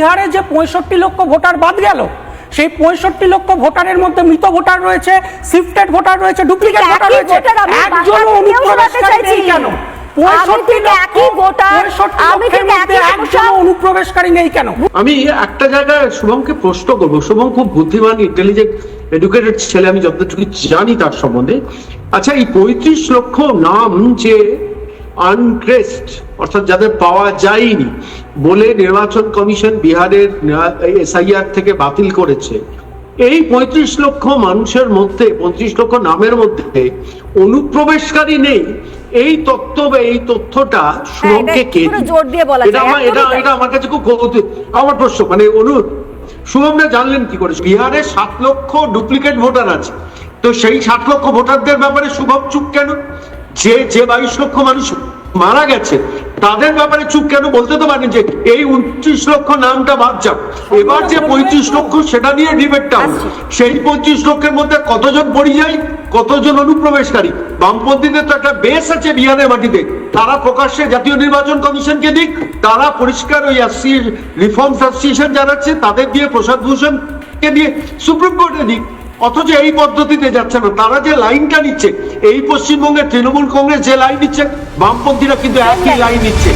বিহারে যে পঁয়ষট্টি লক্ষ ভোটার বাদ গেল সেই পঁয়ষট্টি লক্ষ ভোটারের মধ্যে মৃত ভোটার রয়েছে শিফটেড ভোটার রয়েছে ডুপ্লিকেট ভোটার রয়েছে। অনুপ্রবেশকারী কেন? ভোটার। অনুপ্রবেশকারী নেই কেন? আমি একটা জায়গায় শুভমকে প্রশ্ন করব। শুভম খুব বুদ্ধিমান ইন্টেলিজেন্ট এডুকেটেড ছেলে আমি যতটুকু জানি তার সম্বন্ধে। আচ্ছা এই পঁয়ত্রিশ লক্ষ নাম যে আনক্রেস্ট অর্থাৎ যাদের পাওয়া যায়নি বলে নির্বাচন কমিশন বিহারের এসআইআর থেকে বাতিল করেছে। এই পঁয়ত্রিশ লক্ষ মানুষের মধ্যে পঁয়ত্রিশ লক্ষ নামের মধ্যে অনুপ্রবেশকারী নেই। এই তথ্য বা এই তথ্যটা শুভমকে কে দিয়ে বলা এটা আমার এটা এটা আমার কাছে খুব কৌতুক আমার প্রশ্ন মানে অনু শুভমরা জানলেন কি করে? বিহারে সাত লক্ষ ডুপ্লিকেট ভোটার আছে। তো সেই সাত লক্ষ ভোটারদের ব্যাপারে শুভম চুপ কেন? যে যে বাইশ লক্ষ মানুষ মারা গেছে, তাদের ব্যাপারে চুপ কেন বলতে তো পারেন যে এই উনত্রিশ লক্ষ নামটা বাদ যাক। এবার যে পঁয়ত্রিশ লক্ষ, সেটা নিয়ে ডিবেটটা সেই পঁয়ত্রিশ লক্ষের মধ্যে কতজন পরিযায়ী, কতজন অনুপ্রবেশকারী? বামপন্থীদের তো একটা বেস আছে বিহারের মাটিতে। তারা প্রকাশ্যে জাতীয় নির্বাচন কমিশনকে দিক, তারা পরিষ্কার ওই রিফর্মস অ্যাসোসিয়েশন আছে, তাদের দিয়ে প্রসাদ ভূষণকে দিয়ে সুপ্রিম কোর্টে দিক। অথচ এই পদ্ধতিতে যাচ্ছে না। তারা যে লাইনটা নিচ্ছে এই পশ্চিমবঙ্গের তৃণমূল কংগ্রেস যে লাইন নিচ্ছে বামপন্থীরা কিন্তু একই লাইন নিচ্ছে।